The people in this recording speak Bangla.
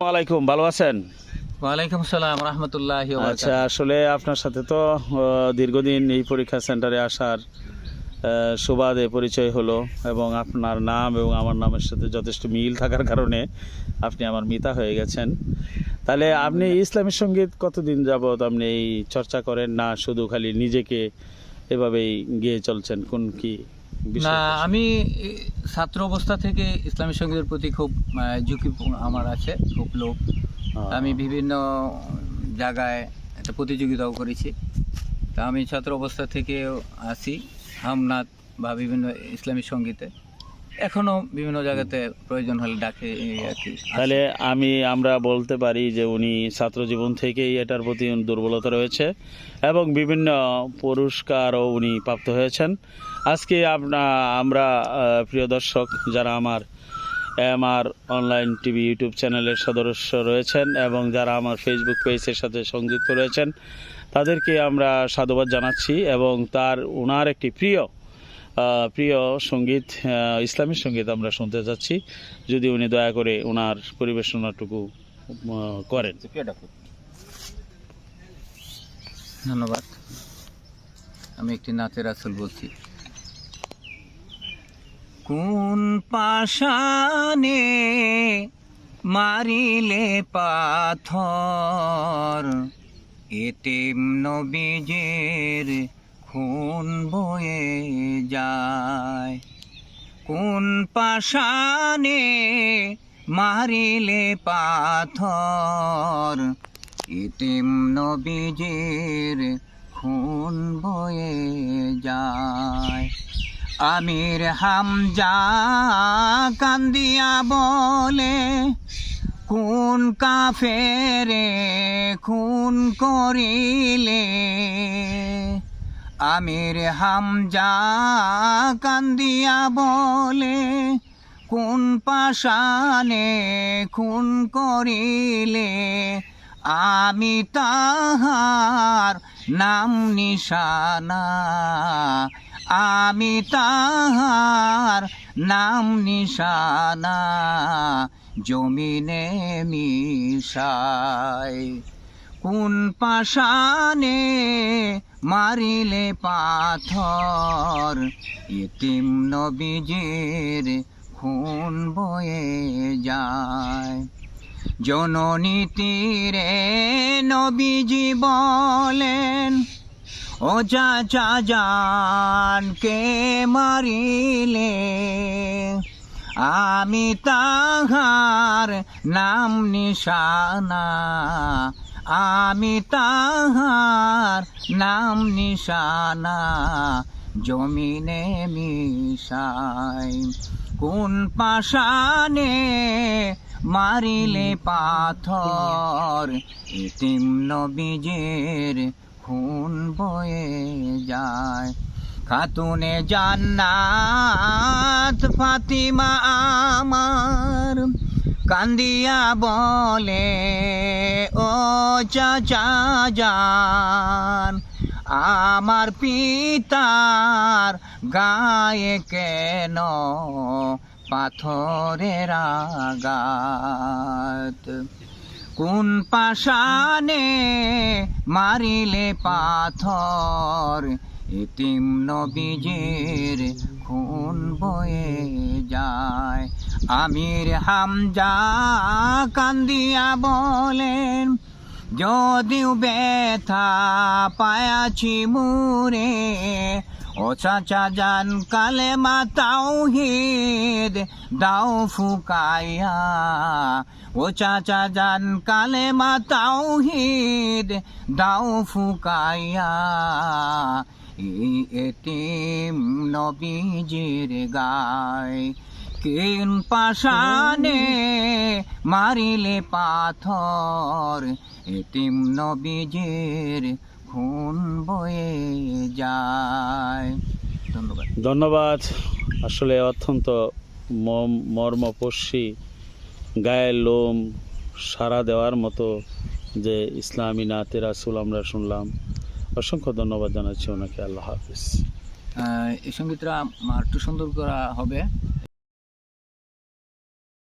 ওয়ালাইকুম ভালো আছেন? ওয়ালাইকুম আসসালাম রহমতুল্লাহ আচ্ছা আসলে আপনার সাথে তো দীর্ঘদিন এই পরীক্ষা সেন্টারে আসার সুবাদে পরিচয় হলো এবং আপনার নাম এবং আমার নামের সাথে যথেষ্ট মিল থাকার কারণে আপনি আমার মিতা হয়ে গেছেন। তাহলে আপনি ইসলামী সংগীত কতদিন যাবৎ আপনি এই চর্চা করেন? না শুধু খালি নিজেকে এভাবেই গিয়ে চলছেন? কোন কি? না আমি ছাত্র অবস্থা থেকে ইসলামী সঙ্গীতের প্রতি খুব ঝুঁকি আমার আছে খুব লোভ। আমি বিভিন্ন জায়গায় একটা প্রতিযোগিতাও করেছি। তা আমি ছাত্র অবস্থা থেকেও আসি হামনাথ বা বিভিন্ন ইসলামী সঙ্গীতে। এখনও বিভিন্ন জায়গাতে প্রয়োজন হলে ডাকে আর কি তাহলে আমি আমরা বলতে পারি যে উনি ছাত্র জীবন থেকেই এটার প্রতি দুর্বলতা রয়েছে এবং বিভিন্ন পুরস্কারও উনি প্রাপ্ত হয়েছেন। আজকে আমরা প্রিয় দর্শক, যারা আমার M R online TV YouTube চ্যানেলের সদস্য রয়েছেন এবং যারা আমার ফেসবুক পেজের সাথে সংযুক্ত রয়েছেন, তাদেরকে আমরা সাধুবাদ জানাচ্ছি এবং তার ওনার একটি প্রিয় প্রিয় সংগীত ইসলামী সংগীত আমরা শুনতে যাচ্ছি। যদি উনি দয়া করে ওনার পরিবেশনাটুকু করেন। ধন্যবাদ। আমি একটি নাচের আসল বলছি। কোন পাশানে মারিলে পাথর? এতেম নবীজের খুন বয়ে যায়। কোন পাশানে মারিলে পাথর? ইতিম নবীজের আমির হামজা কান্দিয়া বলে কোন কাফেরে খুন করিলে? আমির হামজা কান্দিয়া বলে কোন পাশানে খুন করিলে, আমি তাহার নাম নিশানা। আমি তাহার নাম নিশানা, জমিনে মিশাই। কোন পাশানে মারিলে পাথর, ইতিম নবীজের খুন বয়ে যায়। জননী তীরে নবীজি বলেন ও চাচা জানকে মারিলে? আমি তাহার নাম নিশানা। আমি তাহার নাম নিশানা। জমিনে মিশাই, কোন পাশানে মারিলে পাথর? ইতিম নবীজের খুন বয়ে যায়। খাতুনে জান্নাত ফাতিমা আমার কান্দিয়া বলে, ও চাচা যান আমার পিতার গায়ে কেন পাথরের আঘাত? কোন পাশানে মারিলে পাথর? ইতিম নবীজের খুন বয়ে যায়। আমির হামজা কান্দিয়া বলেন, যদিও ব্যথা পায়াছি মুরে ও চাচা কালে মা তাওহিদ দাও ফুকাইয়া। ও চাচা জান কালে মা তাওহিদ দাও ফুকাইয়া। এই এতিম নবীজির গায়, কিন পাশানে মারিলে পাথর? এতিম নবীজের খুন বয়ে যায়। ধন্যবাদ। ধন্যবাদ। আসলে অত্যন্ত মর্মপর্শী গায়ের লোম সারা দেওয়ার মতো যে ইসলামী নাতে রাসুল আমরা শুনলাম। অসংখ্য ধন্যবাদ জানাচ্ছি ওনাকে। আল্লাহ হাফিজ। এই সঙ্গীতটা আর একটু সুন্দর করা হবে।